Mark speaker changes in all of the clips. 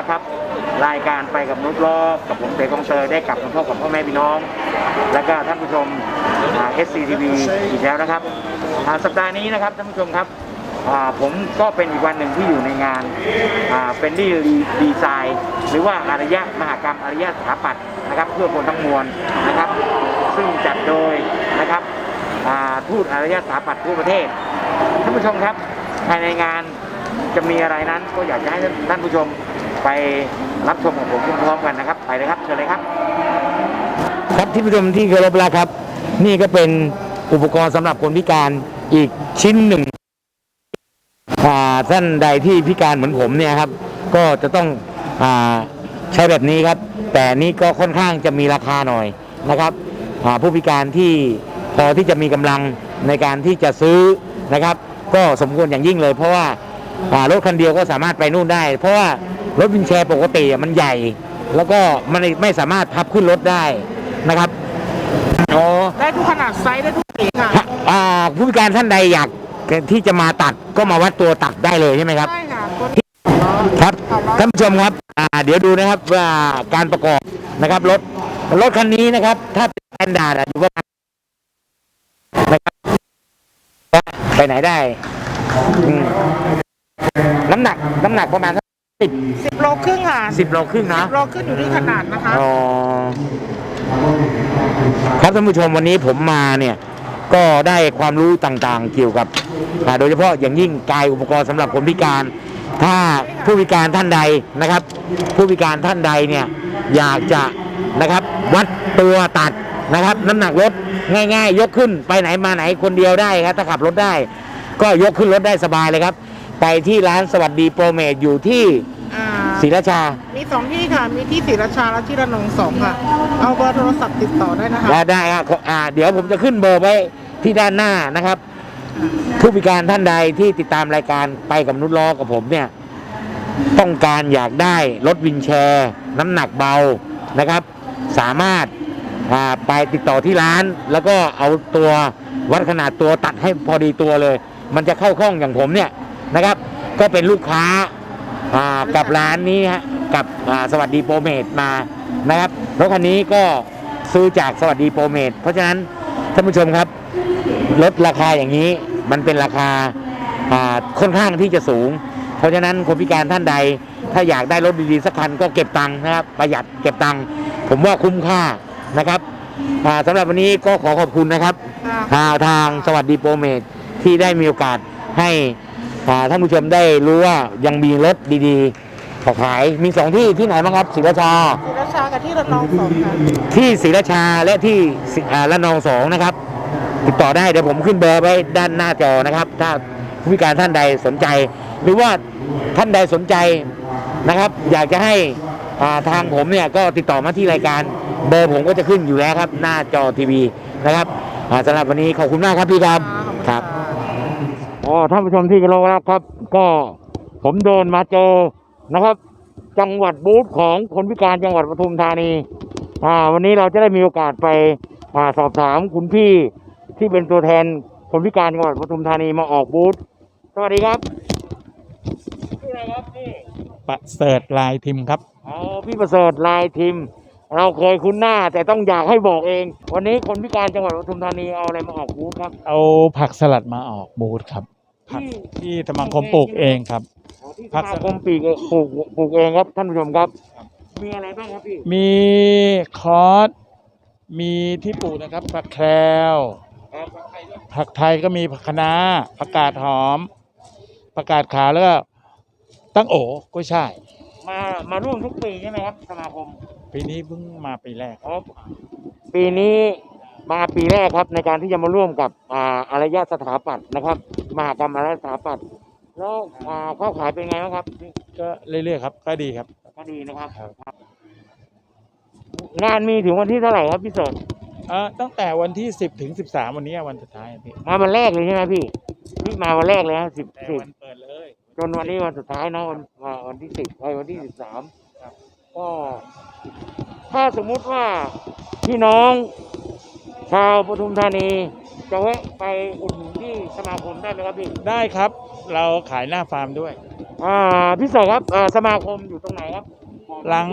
Speaker 1: นะครับ รายการไปกับนุชล้อกับผมเต๋กองเตยได้กลับมาพบกับพ่อแม่พี่น้อง และก็ท่านผู้ชมเอสซีทีวีอีกแล้วนะครับสัปดาห์นี้นะครับท่านผู้ชมครับผมก็เป็นอีกวันหนึ่งที่อยู่ในงานเป็นดีดีไซน์ หรือว่าอารยะมหกรรมอารยะสถาปัตย์นะครับ เพื่อคนทั้งมวลนะครับ ซึ่งจัดโดยนะครับทูตอารยะสถาปัตย์ทั่วประเทศท่านผู้ชมครับภายในงานจะมีอะไรนั้นก็อยากจะให้ท่านผู้ชม ไปรับชมของผมพร้อมๆกันนะครับ ไปเลยครับเชิญเลยครับครับที่ผู้ชมที่เคารพรักครับ นี่ก็เป็นอุปกรณ์สำหรับคนพิการอีกชิ้นหนึ่งท่านใดที่พิการเหมือนผมเนี่ยครับ ก็จะต้องอใช้แบบนี้ครับ แต่นี่ก็ค่อนข้างจะมีราคาหน่อยนะครับผู้พิการที่พอที่จะมีกำลังในการที่จะซื้อนะครับ ก็สมควรอย่างยิ่งเลย เพราะว่ารถคันเดียวก็สามารถไปนู่นได้ เพราะว่า รถวินแชร์ปกติอะมันใหญ่ แล้วก็มันไม่สามารถพับขึ้นรถได้นะครับอ๋อ
Speaker 2: ได้ทุกขนาดไซส์ได้ทุกสีค่ะ
Speaker 1: ถ้าอ่าผู้พิการท่านใดอยากที่จะมาตัดก็มาวัดตัวตัดได้เลยใช่ไหมครับ
Speaker 2: ใช่ค่ะตัว
Speaker 1: ครับท่านผู้ชมครับอ่าเดี๋ยวดูนะครับว่าการประกอบนะครับรถรถคันนี้นะครับ ถ้าเป็นสแตนดาร์ดอะอยู่ประมาณนะครับไปไหนได้อืมน้ำหนักน้ำหนักประมาณ สิบ
Speaker 2: สิบโลครึ่งค่ะ
Speaker 1: สิบโลครึ่งนะ
Speaker 2: โลครึ่งอยู่ที่ขนาดนะคะ
Speaker 1: อ๋อครับท่านผู้ชมวันนี้ผมมาเนี่ย ก็ได้ความรู้ต่างๆเกี่ยวกับอ่าโดยเฉพาะอย่างยิ่งกายอุปกรณ์สำหรับคนพิการ ถ้าผู้พิการท่านใดนะครับ ผู้พิการท่านใดเนี่ยอยากจะนะครับ วัดตัวตัดนะครับ น้ำหนักรถง่าย ๆ ยกขึ้นไปไหนมาไหนคนเดียวได้ครับ ถ้าขับรถได้ ก็ยกขึ้นรถได้สบายเลยครับ ไปที่ร้านสวัสดีโปรเมทอยู่ที่
Speaker 2: อ่า
Speaker 1: ศรีราชา
Speaker 2: มีสองที่ค่ะ มีที่ศรีราชาและที่ระนองสองค่ะ เอาเบอร์โทรศัพท์ติดต่อได้นะคะ
Speaker 1: ได้ได้ครับขออ่าเดี๋ยวผมจะขึ้นเบอร์ไว้ที่ด้านหน้านะครับ ผู้พิการท่านใดที่ติดตามรายการไปกับนุชล้อกับผมเนี่ย ต้องการอยากได้รถวินแชร์ น้ำหนักเบานะครับ สามารถอ่าไปติดต่อที่ร้าน แล้วก็เอาตัววัดขนาดตัวตัดให้พอดีตัวเลย มันจะเข้าข้องอย่างผมเนี่ย นะครับ ก็เป็นลูกค้าอ่ากับร้านนี้ฮะกับอ่าสวัสดีโปรเมทมานะครับรถคันนี้ก็ซื้อจากสวัสดีโปรเมทเพราะฉะนั้นท่านผู้ชมครับลดราคาอย่างนี้มันเป็นราคาอ่าค่อนข้างที่จะสูง เพราะฉะนั้นคนพิการท่านใด ถ้าอยากได้รถดีๆสักคันก็เก็บตังค์นะครับประหยัดเก็บตังค์ผมว่าคุ้มค่านะครับอ่าสำหรับวันนี้ก็ขอขอบคุณนะครับ
Speaker 2: ค่ะ
Speaker 1: ทางทางสวัสดีโปรเมทที่ได้มีโอกาสให้ อ่าท่านผู้ชมได้รู้ว่ายังมีรถดีๆขายมีสองที่ที่ไหนบ้างครับศรีราชา
Speaker 2: ศรีราชากับที่ระนองสองค่ะ
Speaker 1: ที่ศรีราชาและที่สิอ่าละนองสองนะครับ ติดต่อได้เดี๋ยวผมขึ้นเบอร์ไว้ด้านหน้าจอนะครับ ถ้าผู้พิการท่านใดสนใจ หรือว่าท่านใดสนใจนะครับ อยากจะให้อ่าทางผมเนี่ยก็ติดต่อมาที่รายการเบอร์ผมก็จะขึ้นอยู่แล้วครับ หน้าจอทีวีนะครับอ่าสำหรับวันนี้ขอบคุณมากครับพี่ครับครั บอ๋อท่านผู้ชมที่เคารพรักครับ ก็ผมเดินมาเจอนะครับ จังหวัดบูธของคนพิการจังหวัดปทุมธานีอ่าวันนี้เราจะได้มีโอกาสไปอ่าสอบถามคุณพี่ที่เป็นตัวแทนคนพิการจังหวัดปทุมธานีมาออกบูธสวัสดีครับชื่ออะไรครับพี่
Speaker 3: ประเสริฐลายทิมครับ
Speaker 1: อ๋อพี่ประเสริฐลายทิม เราเคยคุ้นหน้าแต่ต้องอยากให้บอกเอง วันนี้คนพิการจังหวัดปทุมธานีเอาอะไรมาออกบูธครับ
Speaker 3: เอาผักสลัดมาออกบูธครับ ผัก
Speaker 1: ที่
Speaker 3: ที่สมาคมปลูกเองครับ
Speaker 1: อ๋อที่
Speaker 3: ผั
Speaker 1: ส
Speaker 3: ก
Speaker 1: มาคมปลูกเองปลูกปลูกเองครับท่านผู้ชมครับ มีอะไรบ้างครับพี่
Speaker 3: มีคอสมีที่ปลูกนะครับผักแคลผักไทยก็มีผักคะน้าผักกาดหอมผักกาดขาวแล้วก็ตั้งโอก็ใช่าย
Speaker 1: มามาร่วมทุกปีใช่ไหมครับสมาคม
Speaker 3: ปีนี้เพิ่งมาปีแรก
Speaker 1: อ๋อปีนี้ มาปีแรกครับในการที่จะมาร่วมกับอ่าอารยสถาปัตย์นะครับ มหากรรมอารยสถาปัตย์แล้วอ่าเข้าขายเป็นไงบ้างครับ
Speaker 3: ก็เรื่อยๆครับ ก็ดีครับ
Speaker 1: ก็ดีนะครับ
Speaker 3: ครับ
Speaker 1: งานมีถึงวันที่เท่าไหร่ครับพี่เสด
Speaker 3: เอ่อตั้งแต่วันที่สิบถึงสิบสามวันนี้วันสุดท้ายอะพี่
Speaker 1: มาวันแรกเลยใช่ไหมพี่นี่มาวันแรกเลยนะสิบ
Speaker 3: แต่
Speaker 1: สิบ
Speaker 3: วันเปิดเลย
Speaker 1: จนวันนี้วันสุดท้ายเนาะวันอ่าวันที่สิบไปวันที่สิบสามก็ถ้าสมมุติว่าพี่น้อง ชาวปทุมธานีจะแวะไปอุดหนุนที่สมาคมได้ไหมครับพี่
Speaker 3: ได้ครับ เราขายหน้าฟาร์มด้วย
Speaker 1: อ่าพี่เสกครับอ่าสมาคมอยู่ตรงไหนครับ
Speaker 3: หลัง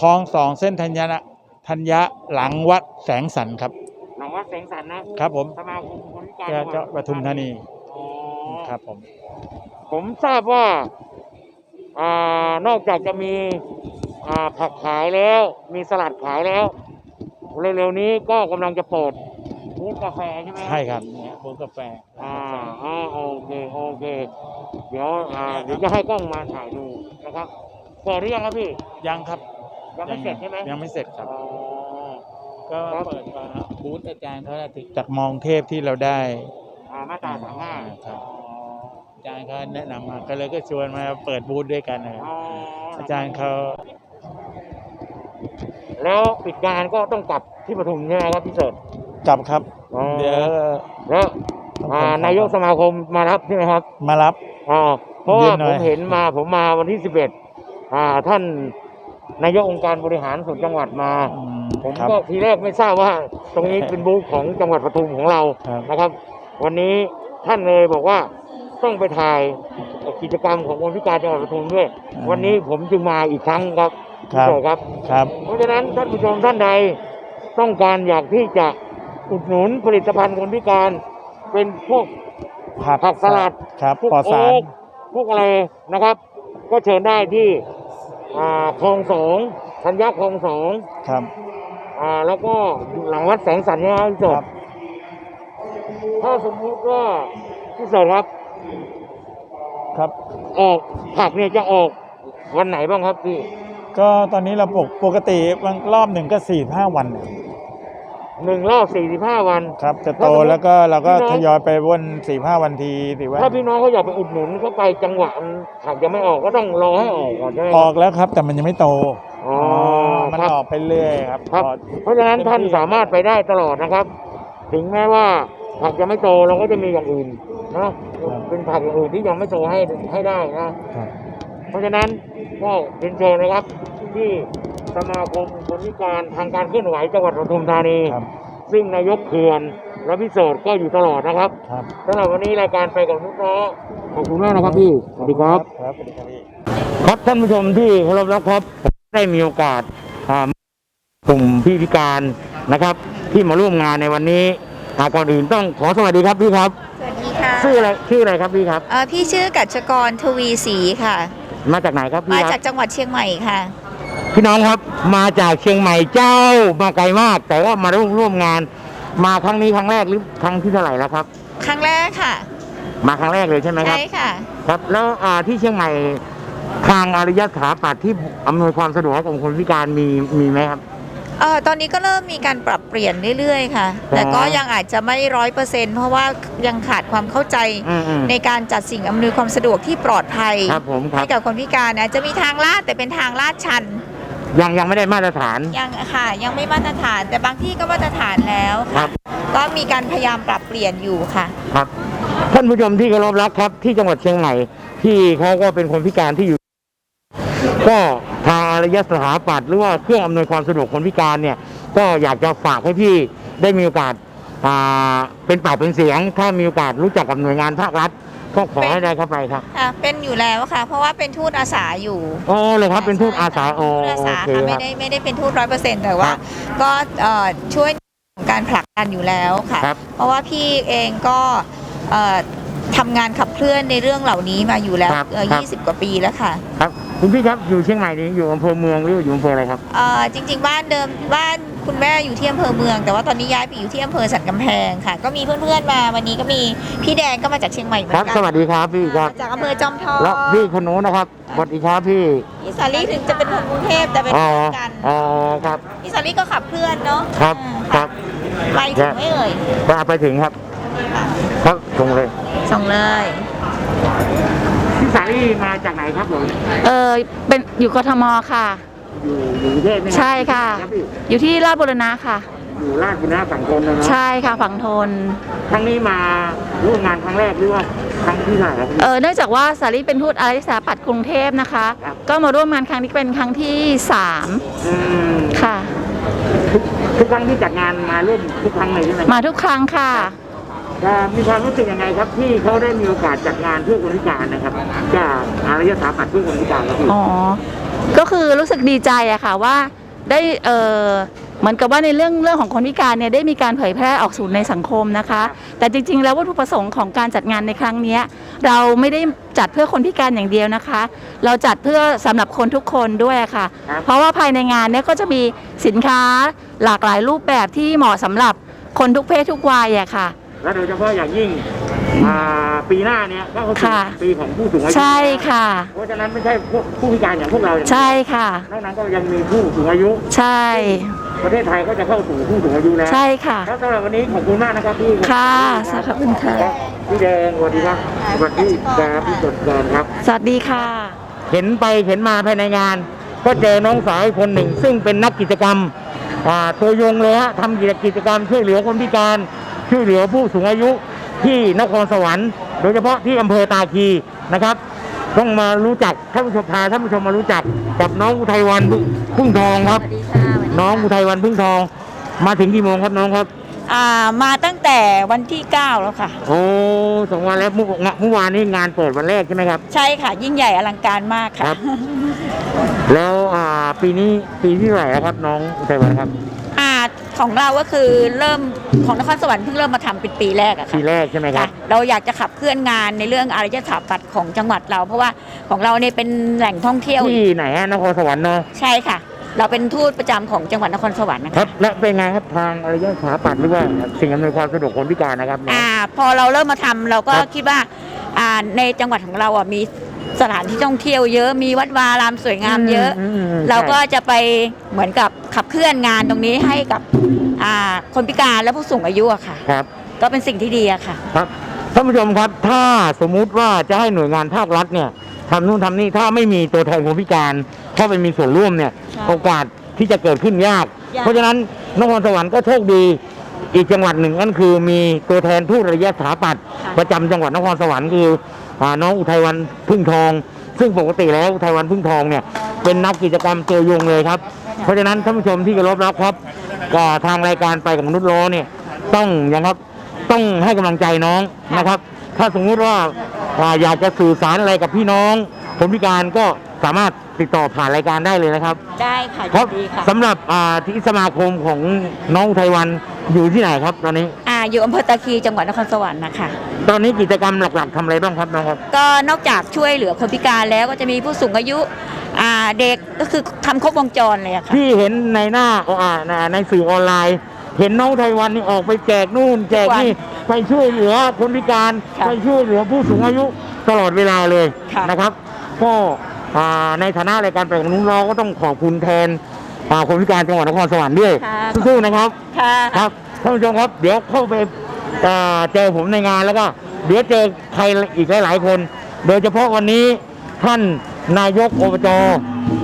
Speaker 3: คลองสองเส้นธัญญะธัญญะหลังวัดแสงสันครับ
Speaker 1: หลังวัดแสงสันนะครับ
Speaker 3: ผม
Speaker 1: สมาคมคนพิการ
Speaker 3: จะจะปทุมธานี
Speaker 1: อ๋อ
Speaker 3: ครับผม
Speaker 1: ผมทราบว่าอ่านอกจากจะมีอ่าผักขายแล้ว มีสลัดขายแล้ว เร็วๆนี้ก็กำลังจะเปิดบูธกาแฟใช่ไหม
Speaker 3: ใช่ครับ เนี่ยบูธกาแฟ
Speaker 1: อ่าอ่าโอเคโอเค เดี๋ยวอ่าเดี๋ยวจะให้กล้องมาถ่ายดูนะครับเปิดหรือยังครับพี่
Speaker 3: ยังครับ
Speaker 1: ยังไม่เสร็จใช่ไหม
Speaker 3: ยังไม่เสร็จครับ
Speaker 1: อ๋อ
Speaker 3: ก็
Speaker 1: ครับ
Speaker 3: เปิดมาบูธอาจารย์เขาจากมองเทพที่เราได้
Speaker 1: อ่ามาตราสามห้า
Speaker 3: ครับ อาจารย์เขาแนะนำมาก็เลยก็ชวนมาเปิดบูธด้วยกันเลยอาจารย์เขา
Speaker 1: แล้วปิดงานก็ต้องกลับที่ปทุมใช่ไหมครับพี่เสิร์ช
Speaker 3: กลับครับ
Speaker 1: อ๋อ
Speaker 3: เดี๋ยว
Speaker 1: แล้วอ่านายกสมาคมมารับใช่ไหมครับ
Speaker 3: มารับ
Speaker 1: อ๋อเพราะว่า
Speaker 3: เย็นหน่
Speaker 1: ผ
Speaker 3: อย
Speaker 1: มเห็นมาผมมาวันที่สิบเอ็ดอ่าท่านนายกองค์การบริหารส่วนจังหวัดมา
Speaker 3: อืม
Speaker 1: ผม
Speaker 3: ครับ
Speaker 1: ก็ทีแรกไม่ทราบว่าตรงนี้เป็นบูธของจังหวัดปทุมของเรา
Speaker 3: ครับ
Speaker 1: นะครับ วันนี้ท่านเลยบอกว่าต้องไปถ่ายกิจกรรมของคนพิการจังหวัดปทุมด้วย วันนี้ผมจึงมาอีกครั้งครับ
Speaker 3: ครับ
Speaker 1: พี่เสิร์ชครับ
Speaker 3: ครับ
Speaker 1: เพราะฉะนั้นท่านผู้ชมท่านใดต้องการอยากที่จะอุดหนุนผลิตภัณฑ์คนพิการ เป็นพวก
Speaker 3: ผัก
Speaker 1: ผักสลัด
Speaker 3: ครับ
Speaker 1: พวก
Speaker 3: ปลอดสาร
Speaker 1: โอ๊กพวกอะไรนะครับ ก็เชิญได้ที่อ่าคลองสองธัญญาคลองสอง
Speaker 3: ครับ
Speaker 1: อ่าแล้วก็อยู่หลังวัดแสงสันเนี่ยครับพี่สด
Speaker 3: ครับ
Speaker 1: ถ้าสมมุติว่าพี่สดครับ
Speaker 3: ครับ
Speaker 1: ออกผักเนี่ยจะออกวันไหนบ้างครับพี่
Speaker 3: ก็ตอนนี้เราปกปกติบางรอบหนึ่งก็สี่ห้าวัน
Speaker 1: หนึ่งรอบสี่สิบห้าวัน
Speaker 3: ครับจะโต
Speaker 1: ถ้าสมมุติ
Speaker 3: แล้วก็เราก็
Speaker 1: พี่น้อง
Speaker 3: ทยอยไปวนสี่ห้าวันทีสี่วัน
Speaker 1: ถ้าพี่น้องเขาอยากไปอุดหนุนเขาไปจังหวะมันผักยังไม่ออกก็ต้องรอให้ออกก่อนใช่ไหมค
Speaker 3: อ
Speaker 1: รั
Speaker 3: อบกแล้วครับ แต่มันยังไม่โต
Speaker 1: อ๋อ
Speaker 3: มัน
Speaker 1: ครับ
Speaker 3: ออกไปเรื่อยครับ
Speaker 1: ครับ
Speaker 3: พอ
Speaker 1: เพราะฉะนั้น
Speaker 3: เต็มที่
Speaker 1: ท่านสามารถไปได้ตลอดนะครับ ถึงแม้ว่าผักยังไม่โตเราก็จะมีอย่างอื่นนะเป็นผักอย่างอื่นที่ยังไม่โตให้ให้ได้นะ
Speaker 3: ครับ
Speaker 1: เพราะฉะนั้น ก็เป็นเชิญนะครับที่สมาคมคนพิการทางการเคลื่อนไหวจังหวัดปทุมธานี
Speaker 3: ครับ
Speaker 1: ซึ่งนายกเขื่อนและพิโสดก็อยู่ตลอดนะครับ
Speaker 3: ครับ
Speaker 1: สำหรับวันนี้รายการไปกับนุกน้อขอบคุณมากนะครับพี่สวัสดีครับ
Speaker 3: ครับสวัสดีครับพี่
Speaker 1: ครับท่านผู้ชมที่เคารพรักครับผมได้มีโอกาสอ่ากลุ่มพี่พิการนะครับ ที่มาร่วมงานในวันนี้อ่าก่อนอื่นต้องขอสวัสดีครับพี่ครับ
Speaker 4: สวัสดีค่ะ
Speaker 1: ชื่ออะไรชื่ออะไรครับพี่ครับ
Speaker 4: เอ่อพี่ชื่อกัจจกรทวีศรีค่ะ
Speaker 1: มาจากไหนครับพี่
Speaker 4: มา
Speaker 1: ค
Speaker 4: จา
Speaker 1: รั
Speaker 4: ก
Speaker 1: บ
Speaker 4: จังหวัดเชียงใหม่ค่ะ
Speaker 1: พี่น้องครับ มาจากเชียงใหม่เจ้ามาไกลมาก แต่ว่ามาร่วมร่วมงาน มาครั้งนี้ครั้งแรกหรือครั้งที่เท่าไหร่แล้วครับ
Speaker 4: ครั้งแรกค่ะ
Speaker 1: มาครั้งแรกเลยใช่ไหมครับ
Speaker 4: ใช่ค่ะ
Speaker 1: ครับแล้วอ่าที่เชียงใหม่ทางอารยสถาปัตย์ที่อำนวยความสะดวกให้กับคนพิการมีมีไหมครับ
Speaker 4: เออตอนนี้ก็เริ่มมีการปรับเปลี่ยนเรื่อยๆค่ะ แต่ก็ยังอาจจะไม่ร้อยเปอร์เซ็นต์เพราะว่ายังขาดความเข้าใจ
Speaker 1: อืมอืม
Speaker 4: ในการจัดสิ่งอำนวยความสะดวกที่ปลอดภัย
Speaker 1: ครับผมครับ
Speaker 4: ให้กับคนพิการนะจะมีทางลาดแต่เป็นทางลาดชัน
Speaker 1: ยังยังไม่ได้มาตรฐาน
Speaker 4: ยังค่ะยังไม่มาตรฐาน แต่บางที่ก็มาตรฐานแล้ว
Speaker 1: ครั
Speaker 4: ค่ะ
Speaker 1: บ
Speaker 4: ก็มีการพยายามปรับเปลี่ยนอยู่ค่ะ
Speaker 1: ครับ ท่านผู้ชมที่เคารพรักครับ ที่จังหวัดเชียงใหม่ที่เขาก็เป็นคนพิการที่อยู่ ก็ทางอารยสถาปัตย์หรือว่าเครื่องอำนวยความสะดวกคนพิการเนี่ย ก็อยากจะฝากให้พี่ได้มีโอกาสอ่าเป็นปากเป็นเสียง ถ้ามีโอกาสรู้จักกับหน่วยงานภาครัฐ ก็ขอให้ได้เข้าไปครับ
Speaker 4: ค่ะเป็นอยู่แล้วค่ะ เพราะว่าเป็นทูตอาสาอยู่
Speaker 1: อ๋อเลยครับเป็นทูตอาสาอ๋อ
Speaker 4: ทูตอา
Speaker 1: โอ
Speaker 4: สา
Speaker 1: เค
Speaker 4: ค่ะ
Speaker 1: ค
Speaker 4: ไม่
Speaker 1: รับ
Speaker 4: ได้ไม่ได้เป็นทูตร้อยเปอร์เซ็นต์แต่ว่า
Speaker 1: ครับ
Speaker 4: ก็เอ่อช่วยการผลักดันอยู่แล้วค่ะ
Speaker 1: ครับ
Speaker 4: เพราะว่าพี่เองก็เอ่อทำงานขับเคลื่อนในเรื่องเหล่านี้มาอยู่แล้ว
Speaker 1: ครับ
Speaker 4: เอ่อ
Speaker 1: ครับ
Speaker 4: 20 กว่าปีแล้วค่ะ
Speaker 1: ครับ คุณพี่ครับอยู่เชียงใหม่นี้อยู่อำเภอเมืองหรืออยู่อำเภออะไรครับ
Speaker 4: เอ่อจริง ๆ บ้านเดิมบ้านคุณแม่อยู่ที่อำเภอเมือง แต่ว่าตอนนี้ย้ายไปอยู่ที่อำเภอสันกำแพงค่ะ ก็มีเพื่อนๆมาวันนี้ก็มีพี่แดงก็มาจากเชียงใหม่เหมือ
Speaker 1: ครับ
Speaker 4: นกั
Speaker 1: สวัสดีครับพี่ครับ
Speaker 4: มาจากอำเภอจอมทอง
Speaker 1: แล้วพี่คนโน้นนะครับสวัสดีครับพี่
Speaker 4: พี่สาลีถึงจะเป็นคนกรุงเทพแต่เป็น
Speaker 1: อ๋อ
Speaker 4: เพื่อนกัน
Speaker 1: อ๋อครับ
Speaker 4: พี่สาลีก็ขับเคลื่อนเนาะ
Speaker 1: ครับ
Speaker 4: อืม
Speaker 1: ครับ
Speaker 4: ไปถึงไม่เอ่ย
Speaker 1: ก็ไปถึงครับ ครับตรงเลย
Speaker 4: ส่งเลย
Speaker 1: พี่ สาลี่มาจากไหนครับผม
Speaker 5: เออเป็นอยู่กทมค่ะ
Speaker 1: อยู่อยู่กรุงเทพนี่ไหม
Speaker 5: ใช่ค่ะ
Speaker 1: รับพี่
Speaker 5: อยู่ที่ราชบุรณะค่ะ
Speaker 1: อยู่ราชบุรณะฝั่งทนนะเนาะ
Speaker 5: ใช่ค่ะฝั่งทน
Speaker 1: ครั้งนี้มาร่วมงานครั้งแรกหรือว่าครั้งที่เท่าไหร่ครับพี่
Speaker 5: เออเนื่องจากว่าสารีเป็นทูตอาริสาปัตย์กรุงเทพนะคะ
Speaker 1: ครับ
Speaker 5: ก็มาร่วมงานครั้งนี้เป็นครั้งที่3
Speaker 1: อืม
Speaker 5: ค่ะ
Speaker 1: ทุกทุกครั้งที่จัดงานมาร่วมทุกครั้งเลยใช่ไหม
Speaker 5: มาทุกครั้งค่ะ
Speaker 1: อ่า มีความรู้สึกยังไงครับที่เขาได้มีโอกาสจัดงานเพื่อคนพิการนะครับจากอารยสถาปัตย์เพื่อคนพิการครับพี่
Speaker 5: อ๋อก็คือรู้สึกดีใจอะค่ะว่าได้เออเหมือนกับว่าในเรื่องเรื่องของคนพิการเนี่ยได้มีการเผยแพร่ออกสู่ในสังคมนะคะ แต่จริง ๆ แล้ววัตถุประสงค์ของการจัดงานในครั้งเนี้ยเราไม่ได้จัดเพื่อคนพิการอย่างเดียวนะคะ เราจัดเพื่อสำหรับคนทุกคนด้วยค่ะ
Speaker 1: ครับ
Speaker 5: เพราะว่าภายในงานเนี่ยก็จะมีสินค้าหลากหลายรูปแบบที่เหมาะสำหรับคนทุกเพศทุกวัยอะค่ะ
Speaker 1: และโดยเฉพาะอย่างยิ่งอ่าปีหน้าเนี้ยก็คือ
Speaker 5: ค่ะ
Speaker 1: ปีของผู้สูงอายุ
Speaker 5: ใช่ค่ะ
Speaker 1: เพราะฉะนั้นไม่ใช่พวกผู้พิการอย่างพวกเราอย่างเดียว
Speaker 5: ใช่ค่ะ
Speaker 1: นอกนั้นก็ยังมีผู้สูงอายุ
Speaker 5: ใช่
Speaker 1: ประเทศไทยก็จะเข้าสู่ผู้สูงอายุแล้ว
Speaker 5: ใช่ค่ะ
Speaker 1: ครับสำหรับวันนี้ขอบคุณมากนะครับพี่
Speaker 5: ค่ะขอบคุณค่ะ
Speaker 1: รับพี่แดงสวัสดีครับสวัสดีครับพี่สดกรครับ
Speaker 5: สวัสดีค่ะ
Speaker 1: เห็นไปเห็นมาภายในงาน ก็เจอน้องสาวอีกคนหนึ่ง ซึ่งเป็นนักกิจกรรมอ่าตัวยงเลยฮะทำกิจกรรมช่วยเหลือคนพิการ ช่วยเหลือผู้สูงอายุที่นครสวรรค์ โดยเฉพาะที่อำเภอตาคีนะครับ ต้องมารู้จักท่านผู้ชมพาท่านผู้ชมมารู้จักกับน้องอุทัยวันพึ่งทองครับ น้องอุทัยวันพึ่งทอง มาถึงกี่โมงครับน้องครับ
Speaker 6: อ่ามาตั้งแต่วันที่ 9 แล้วค่ะ
Speaker 1: โอ้สองวันแล้วเมื่อเมื่อวานนี้งานเปิดวันแรกใช่ไหมครับ
Speaker 6: ใช่ค่ะ ยิ่งใหญ่อลังการมาก
Speaker 1: ค
Speaker 6: ค่ะ
Speaker 1: รับแล้วอ่าปีนี้ปีที่เท่าไหร่แล้วครับน้องอุทัยวันครับ
Speaker 6: อ่า ของเราก็คือเริ่มของนครสวรรค์เพิ่งเริ่มมาทำเป็นปีแรกอะ
Speaker 1: ปี
Speaker 6: ค่ะ
Speaker 1: แรกใช่ไหมครั
Speaker 6: ค่ะ
Speaker 1: บ
Speaker 6: เราอยากจะขับเคลื่อนงานในเรื่องอารยสถาปัตย์ของจังหวัดเรา เพราะว่าของเราเนี่ยเป็นแหล่งท่องเที่ยว
Speaker 1: ที่ไหนฮะนครสวรรค์เนาะ
Speaker 6: ใช่ค่ะ เราเป็นทูตประจำของจังหวัดนครสวรรค์นะ
Speaker 1: ค
Speaker 6: คะ
Speaker 1: รับ และเป็นไงครับทางอารยสถาปัตย์หรือว่าสิ่งอำนวยความสะดวกคนพิการนะครับน้อง
Speaker 6: อ่าพอเราเริ่มมาทำเราก็
Speaker 1: ครับ
Speaker 6: คิดว่าอ่าในจังหวัดของเราอะมี สถานที่ท่องเที่ยวเยอะมีวัดวารามสวยงามเยอะ
Speaker 1: มมอืม
Speaker 6: เราก็
Speaker 1: ใช่
Speaker 6: จะไปเหมือนกับขับเคลื่อนงานตรงนี้ให้กับอ่าคนพิการและผู้สูงอายุอะค่ะ
Speaker 1: ครับ
Speaker 6: ก็เป็นสิ่งที่ดีอะค่ะ
Speaker 1: ครับท่านผู้ชมครับถ้าสมมุติว่าจะให้หน่วยงานภาครัฐเนี่ยทำนู่นทำนี่ถ้าไม่มีตัวแทนคนพิการเข้าไปมีส่วนร่วมเนี่ย
Speaker 6: ใช่
Speaker 1: โอกาสที่จะเกิดขึ้นยาก
Speaker 6: ยาก
Speaker 1: เพราะฉะนั้นนครสวรรค์ก็โชคดี อีกจังหวัดหนึ่งนั่นคือมีตัวแทนทูตอารยสถาปัตย์ประจำจังหวัดนครสวรรค์คืออ่า น้องอุทัยวันพึ่งทอง ซึ่งปกติแล้วอุทัยวันพึ่งทองเนี่ยเป็นนักกิจกรรมตัวยงเลยครับ เพราะฉะนั้นท่านผู้ชมที่เคารบรับครับก็ทางรายการไปกับมนุษย์โลเนี่ยต้องอย่างครับต้องให้กำลังใจน้องนะครับ ถ้าสมมุติว่าอ่าอยากจะสื่อสารอะไรกับพี่น้องคนพิการก็สามารถ ติดต่อผ่านรายการได้เลยนะครับ
Speaker 6: ได้ค่ะ
Speaker 1: ค
Speaker 6: ยิ
Speaker 1: รับ
Speaker 6: นดีค่ะ
Speaker 1: สำหรับอ่าที่สมาคมของน้องอุทัยวันอยู่ที่ไหนครับตอนนี้
Speaker 6: อ่าอยู่อำเภอตะคีจังหวัดนครสวรรค์นะคะ
Speaker 1: ตอนนี้กิจกรรมหลักๆทำอะไรบ้างครับน้องครับ
Speaker 6: ก็นอกจากช่วยเหลือคนพิการแล้วก็จะมีผู้สูงอายุอ่าเด็กก็คือทำครบวงจรเลยอะค่ะ
Speaker 1: ที่เห็นในหน้าอ่าในสื่อออนไลน์ เห็นน้องอุทัยวันนี่ออกไปแจกนู่น แจกนี่ไปช่วยเหลือคนพิการ
Speaker 6: ค่ะ
Speaker 1: ไปช่วยเหลือผู้สูงอายุตลอดเวลาเลย
Speaker 6: ค่ะ
Speaker 1: นะครับ ก็อ่า ในฐานะรายการไปกับนุ้งเราก็ต้องขอบคุณแทนอ่าคนพิการจังหวัดนครสวรรค์ด้วย
Speaker 6: ค่ะ
Speaker 1: สู้ๆนะครับ
Speaker 6: ค่ะ
Speaker 1: ครับท่านผู้ชมครับ เดี๋ยวเข้าไปเอ่อเจอผมในงานแล้วก็เดี๋ยวเจอใครอีกหลาย ๆ คน โดยเฉพาะวันนี้ท่านนายกอบจ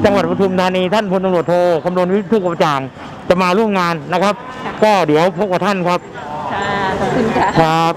Speaker 1: จังหวัดปทุมธานีท่านพลตำรวจโทคำนวณวิทุกกระจ่างจะมาร่วมงานนะครับ ก็เดี๋ยวพบกับท่านครับ
Speaker 6: ค่ะขอบคุณค่ะ
Speaker 1: ครับ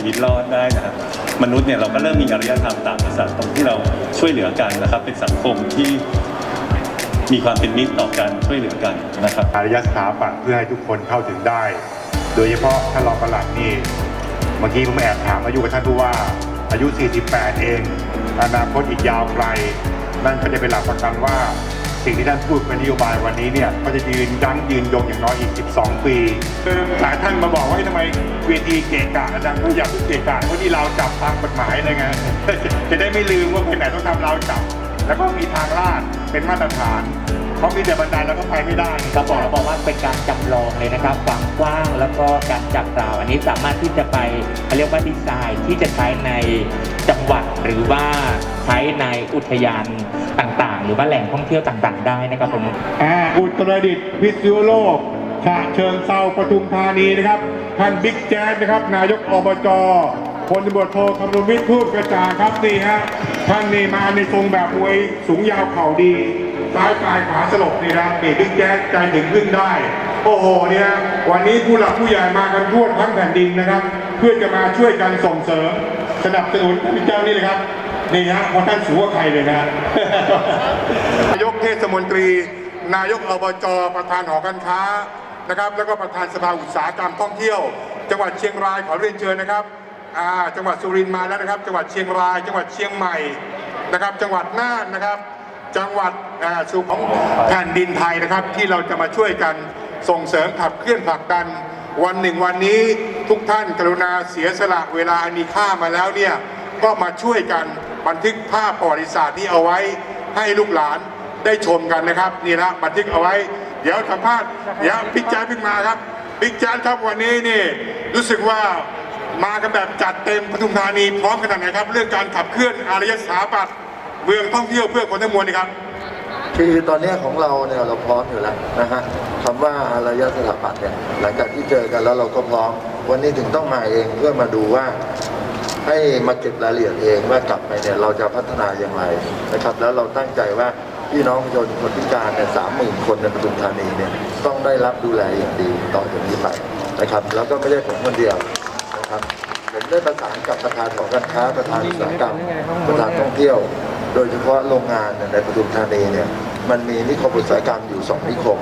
Speaker 7: ชีวิต
Speaker 8: รอดได้นะครับมนุษย์เนี่ยเราก็เริ่มมีอารยธรรมตางกับสัตว์ตรงที่เราช่วยเหลือกันนะครับ เป็นสังคมที่มีความเป็นมิตรต่อกันช่วยเหลือกันนะครับ
Speaker 7: อารยสถาปัตย์เพื่อให้ทุกคนเข้าถึงได้ โดยเฉพาะท่านรองปลัดนี่เมื่อกี้ผมแอบถามอายุกับท่านผู้ว่าอายุ 48 เอง อนาคตอีกยาวไกล นั่นก็จะเป็นหลักประกันว่า สิ่งที่ท่านพูดเป็นนโยบายวันนี้เนี่ยก็จะยืนยั้งยืนยงอย่างน้อยอีก 12 ปีคือหลายท่านมาบอกว่าทำไมเวทีเกะกะดังก็อยาเพิ่งเกะกะเพราะที่เราจับทางกฎหมายอะไรเงี้ยจะได้ไม่ลืมว่าไปไหนต้องทำเราจับ แล้วก็มีทางลาดเป็นมาตรฐาน เพราะมีแต่บันไดแล้วก็ไปไม่ได้
Speaker 1: ก็บอกแล้วบอกว่าเป็นการจำลองเลยนะครับความกว้างแล้วก็การจับราว อันนี้สามารถที่จะไปเขาเรียกว่าดีไซน์ที่จะใช้ในจังหวัดหรือว่าใช้ในอุทยานต่างๆ หรือว่าแหล่งท่องเที่ยวต่างๆ ได้นะครับผม
Speaker 7: อ่าอุตรดิตถ์พิษณุโลกฉะเชิงเซาปทุมธานีนะครับท่านบิ๊กแจ๊ดนะครับ นายกอบจพลตำรวจโทคำรณวิทย์พูดกระจ่างครับนี่ฮะท่านนี่มาในทรงแบบมวยสูงยาวเข่าดี ซ้ายปลายขวาสลบนี่นะครับนี่บิ๊กแจ๊ดใจถึงพึ่งได้ โอ้โหเนี่ยวันนี้ผู้หลักผู้ใหญ่มากันทั่วทั้งแผ่นดินนะครับ เพื่อจะมาช่วยกันส่งเสริมสนับสนุนท่านเจ้านี่เลยครับนี่ฮะเพราะท่านสูงกว่าใครเลยนะนายกเทศมนตรี นายกอบจประธานหอการค้านะครับแล้วก็ประธานสภาอุตสาหกรรมท่องเที่ยว จังหวัดเชียงรายขอเรียนเชิญนะครับจังหวัดสุรินทร์มาแล้วนะครับ จังหวัดเชียงราย จังหวัดเชียงใหม่นะครับ จังหวัดน่านนะครับ จังหวัดสู่ของแผ่นดินไทยนะครับ ที่เราจะมาช่วยกันส่งเสริมขับเคลื่อนผลักดัน วันหนึ่งวันนี้ทุกท่านกรุณาเสียสละเวลาอันมีค่ามาแล้วเนี่ยก็มาช่วยกันบันทึกภาพประวัติศาสตร์นี้เอาไว้ให้ลูกหลานได้ชมกันนะครับ นี่นะบันทึกเอาไว้ เดี๋ยวสัมภาษณ์เดี๋ยวบิ๊กแจ๊ดเพิ่งมาครับบิ๊กแจ๊ดครับวันนี้นี่รู้สึกว่ามากันแบบจัดเต็มปทุมธานีพร้อมขนาดไหนครับ เรื่องการขับเคลื่อนอารยสถาปัตย์ เมืองท่องเที่ยวเพื่อคนทั้งมวลนี่ครับ
Speaker 9: คือตอนเนี้ยของเราเนี่ยเราพร้อมอยู่แล้วนะฮะคำว่าอารยสถาปัตย์เนี่ยหลังจากที่เจอกันแล้วเราก็พร้อม วันนี้ถึงต้องมาเองเพื่อมาดูว่า ให้มาเก็บรายละเอียดเองว่ากลับไปเนี่ยเราจะพัฒนาอย่างไรนะครับ แล้วเราตั้งใจว่าพี่น้องประชาชนคนพิการเนี่ยสามหมื่นคนในปทุมธานีเนี่ยต้องได้รับดูแลอย่างดีต่อจากนี้ไปนะครับ แล้วก็ไม่ใช่ผมคนเดียวนะครับผมได้ประสานกับประธานของการค้าประธานอุตสาหกรรมประธานท่องเที่ยว โดยเฉพาะโรงงานในปทุมธานีเนี่ยมันมีนิคมอุตสาหกรรมอยู่สองนิคม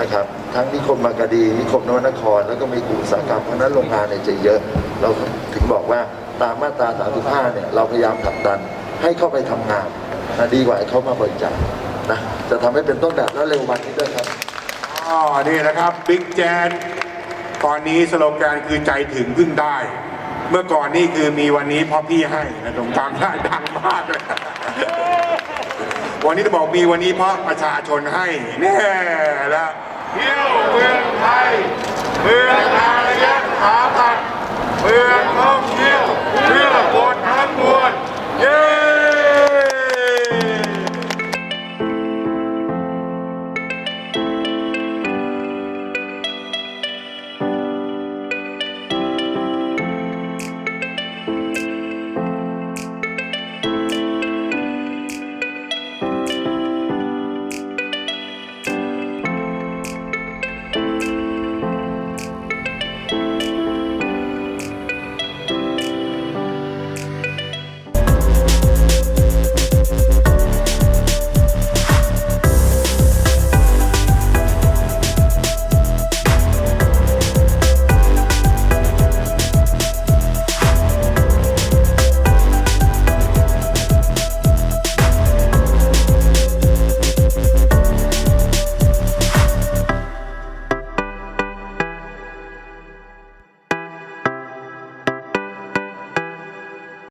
Speaker 9: นะครับ ทั้งนิคมบางกะดี นิคมนวนคร แล้วก็มีกลุ่มอุตสาหกรรมเพราะนั้นโรงงานเนี่ยจะเยอะ เราถึงบอกว่าตามมาตรา35เนี่ยเราพยายามผลักดันให้เข้าไปทำงานนะดีกว่าให้เขามาบริจาคนะจะทำให้เป็นต้นแบบและเร็ววันนี้ด้วยครับ
Speaker 7: อ๋อนี่นะครับบิ๊กแจนตอนนี้สโลแกนคือใจถึงพึ่งได้ เมื่อก่อนนี่คือมีวันนี้เพราะพี่ให้นะตรงกลางได้ดังมากเลย วันนี้จะบอกมีวันนี้เพราะประชาชนให้แน่ละเที่ยวเมืองไทยเมืองอารยะสาปัตเมืองท่องเที่ยวเพื่อคนทั้งมวลเย้